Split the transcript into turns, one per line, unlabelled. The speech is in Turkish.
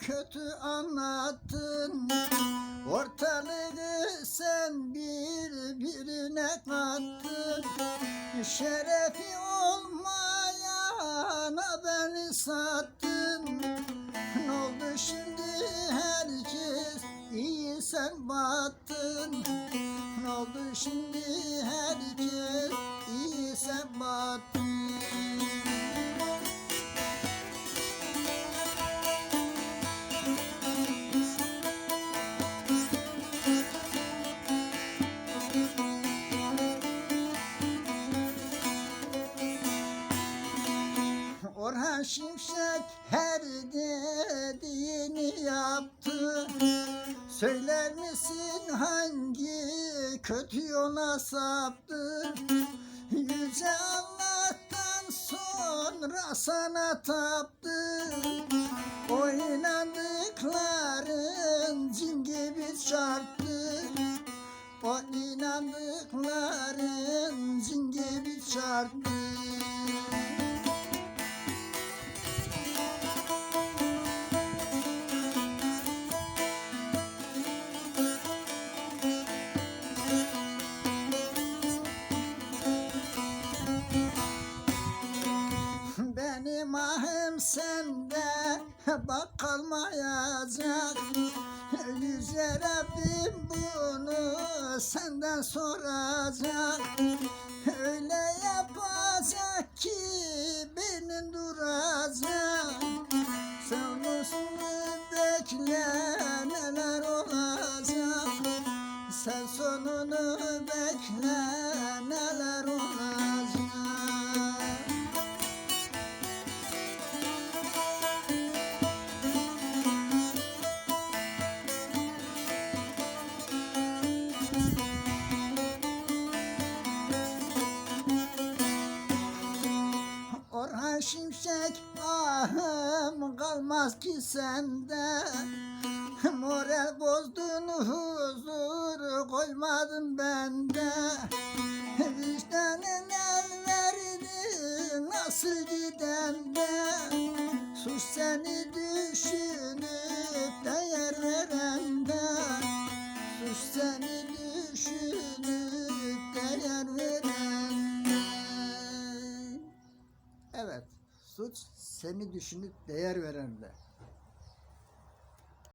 kötü anlattın. Ortalığı sen birbirine kattın. Şerefi olmayana beni sattın. Ne oldu şimdi? Herkes iyi sen battın. Ne oldu şimdi? Herkes iyi sen battın Şimşek her dediğini yaptı. Söyler misin hangi kötü yola saptı? Yüce Allah'tan sonra sana taptı. O inandıkların cin gibi çarptı. O inandıkların cin gibi çarptı Benim ahım sende bak kalmayacak. Yüce Rabbim bunu senden soracak. Öyle yapacak ki benim duracak. Sonrasını bekle neler olacak. Sen sonunu bekle kalmaz ki sende. Moral bozdun huzur koymadın bende. Vicdanın el verdi nasıl giden de? Suç seni düşünüp değer verende Suç seni düşünüp değer verende Evet, suç seni düşünüp değer verenler.